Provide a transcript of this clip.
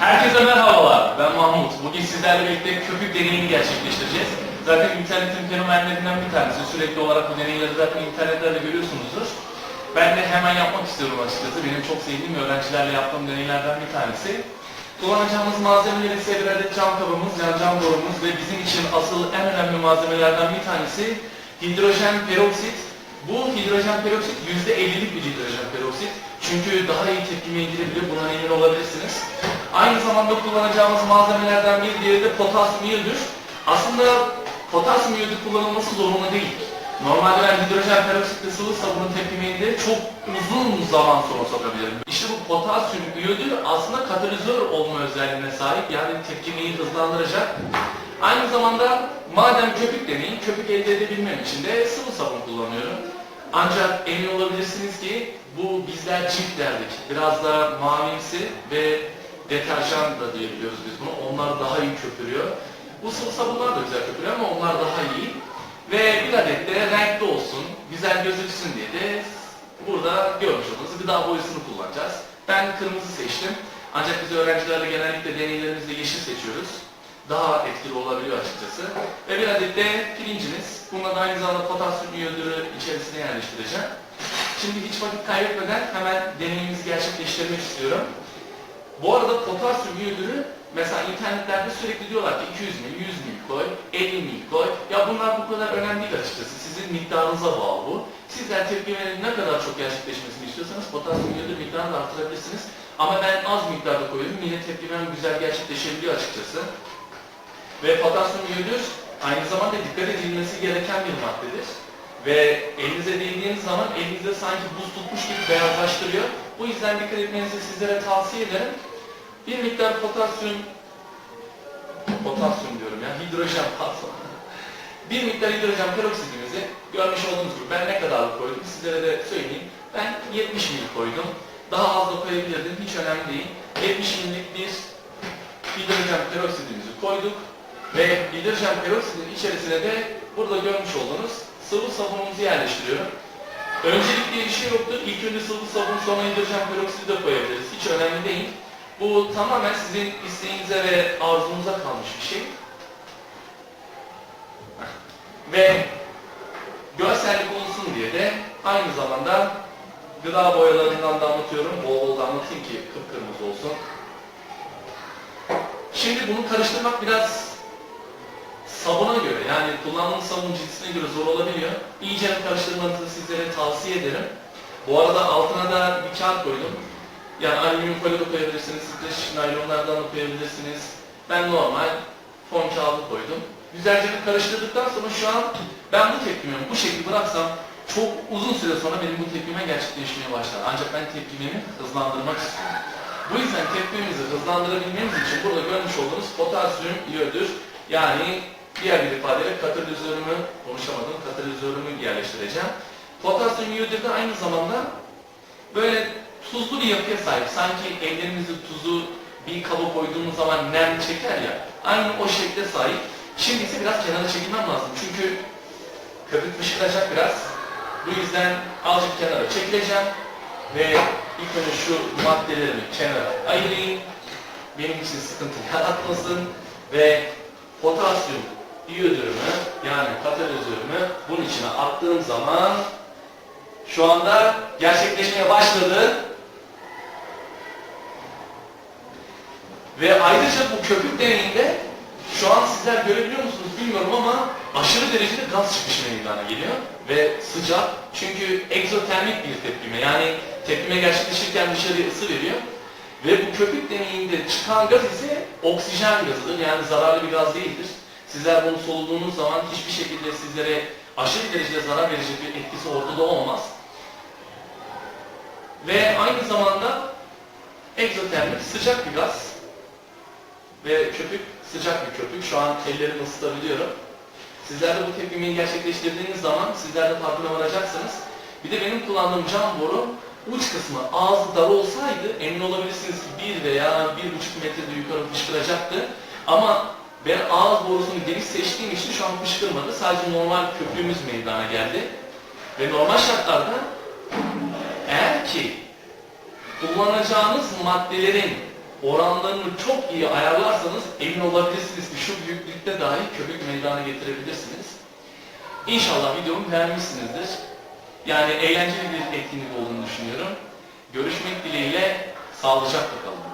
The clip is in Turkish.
Herkese merhabalar. Ben Mahmut. Bugün sizlerle birlikte köpük deneyini gerçekleştireceğiz. Zaten internetin fenomenlerinden bir tanesi. Sürekli olarak bu deneyleri zaten internetlerde görüyorsunuzdur. Ben de hemen yapmak istiyorum açıkçası. Benim çok sevdiğim öğrencilerle yaptığım deneylerden bir tanesi. Kullanacağımız malzemeler ise bir adet cam kabımız, yani cam borumuz ve bizim için asıl en önemli malzemelerden bir tanesi hidrojen peroksit. Bu hidrojen peroksit %50'lik bir hidrojen peroksit. Çünkü daha iyi tepkime girebilir, buna emin olabilirsiniz. Aynı zamanda kullanacağımız malzemelerden bir diğeri de potasyum iyodür. Aslında potasyum iyodu kullanılması zorunlu değil. Normalde ben hidrojen peroksitle sıvı sabunun tepkimeyinde çok uzun zaman sonra sokabilirim. İşte bu potasyum iyodu aslında katalizör olma özelliğine sahip. Yani tepkimeyi hızlandıracak. Aynı zamanda madem köpük deneyin, köpük elde edebilmem için de sıvı sabun kullanıyorum. Ancak emin olabilirsiniz ki bu bizler cilt derdik. Biraz da mavimsi ve deterjan da diyebiliyoruz biz bunu. Onlar daha iyi köpürüyor. Bu sıvı sabunlar da güzel köpürüyor ama onlar daha iyi. Ve bir adet de renkli olsun, güzel gözüksün diye de burada görmüş olduğunuz gıda boyasını kullanacağız. Ben kırmızı seçtim. Ancak biz öğrencilerle genellikle deneylerimizde yeşil seçiyoruz. Daha etkili olabiliyor açıkçası. Ve bir adet de pirincimiz. Bunda da aynı zamanda potasyum iyodürü içerisine yerleştireceğim. Şimdi hiç vakit kaybetmeden hemen deneyimizi gerçekleştirmek istiyorum. Bu arada potasyum iyodürü mesela internetlerde sürekli diyorlar ki 200 mil, 100 mil koy, 50 mil koy. Ya bunlar bu kadar önemli değil açıkçası. Sizin miktarınıza bağlı bu. Sizler tepkimenin ne kadar çok gerçekleşmesini istiyorsanız potasyum iyodür miktarını da arttırabilirsiniz. Ama ben az miktarda koyuyorum. Yine tepkimem güzel gerçekleşebiliyor açıkçası. Ve potasyum iyodür aynı zamanda dikkat edilmesi gereken bir maddedir. Ve elinize değdiğiniz zaman elinizde sanki buz tutmuş gibi beyazlaştırıyor. Bu yüzden dikkat etmenizi sizlere tavsiye ederim. Bir miktar potasyum, potasyum diyorum ya, hidrojen pardon. Bir miktar hidrojen peroksidimizi görmüş olduğunuz gibi ben ne kadar koydum sizlere de söyleyeyim. Ben 70 ml koydum. Daha az da koyabilirdim, hiç önemli değil. 70 ml'lik bir hidrojen peroksidimizi koyduk. Ve hidrojen peroksidin içerisine de burada görmüş olduğunuz sıvı sabunumuzu yerleştiriyorum. Öncelik diye bir şey yoktur. İlk önce sıvı sabun sonra hidrojen peroksidi de koyabiliriz. Hiç önemli değil. Bu tamamen sizin isteğinize ve arzunuza kalmış bir şey. Ve görsellik olsun diye de aynı zamanda gıda boyalarından damlatıyorum. Bol bol damlatayım ki kıpkırmızı olsun. Şimdi bunu karıştırmak biraz sabuna göre yani kullandığınız sabun cinsine göre zor olabiliyor. İyice karıştırmanızı sizlere tavsiye ederim. Bu arada altına da bir kağıt koydum. Yani alüminyum folyo da koyabilirsiniz, streç naylonlardan da koyabilirsiniz. Ben normal fon kağıdı koydum. Güzelce bir karıştırdıktan sonra şu an ben bu tepkimi bu şekilde bıraksam çok uzun süre sonra benim bu tepkime gerçekleşmeye başlar. Ancak ben tepkimimi hızlandırmak istiyorum. Bu yüzden tepkimimizi hızlandırabilmemiz için burada görmüş olduğunuz potasyum iyodür. Yani diğer bir ifadeyle katalizörümü, konuşamadım, katalizörümü yerleştireceğim. Potasyum iyodür de aynı zamanda böyle tuzlu bir yapıya sahip. Sanki ellerimizi tuzu bir kaba koyduğumuz zaman nem çeker ya. Aynı o şekle sahip. Şimdi ise biraz kenara çekilmem lazım. Çünkü köpük fışkıracak biraz. Bu yüzden azıcık kenara çekileceğim. Ve ilk önce şu maddelerimi kenara ayırayım. Benim için sıkıntı yaratmasın. Ve potasyum iyodürümü yani katalizörümü bunun içine attığım zaman şu anda gerçekleşmeye başladı. Ve ayrıca bu köpük deneyinde şu an sizler görebiliyor musunuz bilmiyorum ama aşırı derecede gaz çıkışı meydana geliyor ve sıcak çünkü egzotermik bir tepkime yani tepkime gerçekleşirken dışarıya ısı veriyor ve bu köpük deneyinde çıkan gaz ise oksijen gazıdır yani zararlı bir gaz değildir. Sizler bunu soluduğunuz zaman hiçbir şekilde sizlere aşırı derecede zarar verecek bir etkisi ortada olmaz. Ve aynı zamanda egzotermik sıcak bir gaz ve köpük sıcak bir köpük. Şu an ellerimi ısıtabiliyorum. Sizler de bu tepkimeyi gerçekleştirdiğiniz zaman sizler de farkına varacaksınız. Bir de benim kullandığım cam boru uç kısmı ağzı dar olsaydı emin olabilirsiniz ki bir veya bir buçuk metrede yukarı fışkıracaktı. Ama ben ağız borusunu geniş seçtiğim için şu an fışkırmadı. Sadece normal köpüğümüz meydana geldi. Ve normal şartlarda eğer ki kullanacağınız maddelerin oranlarını çok iyi ayarlarsanız emin olabilirsiniz ki şu büyüklükte dahi köpük meydana getirebilirsiniz. İnşallah videomu beğenmişsinizdir. Yani eğlenceli bir etkinlik olduğunu düşünüyorum. Görüşmek dileğiyle sağlıcakla kalın.